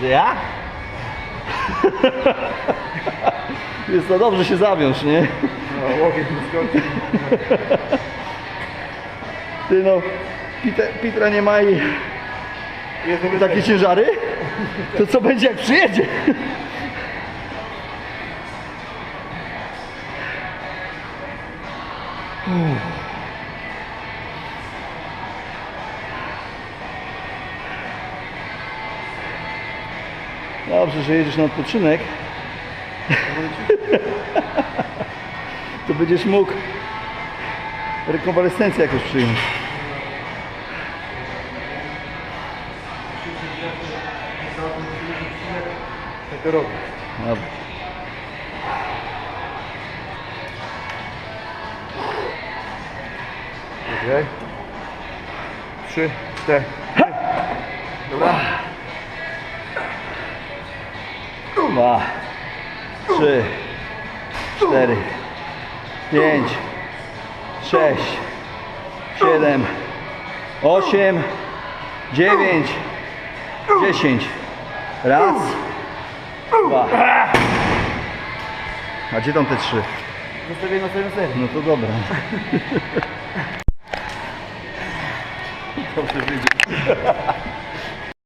Że ja? Jest to dobrze się zawiąż, nie? No, łokieć mi. Ty no, Peter, Petra nie ma i takie ciężary? To co będzie jak przyjedzie? Dobrze, że jedziesz na odpoczynek. To będziesz mógł rekonwalescencję jakoś przyjąć. Dobra. Okej. Trzy, cztery. Dwa, trzy, cztery, pięć, sześć, siedem, osiem, dziewięć, dziesięć. Raz, dwa. A gdzie tam te trzy? Zostawię na serię. No to dobra. Dobrze wyjdzie.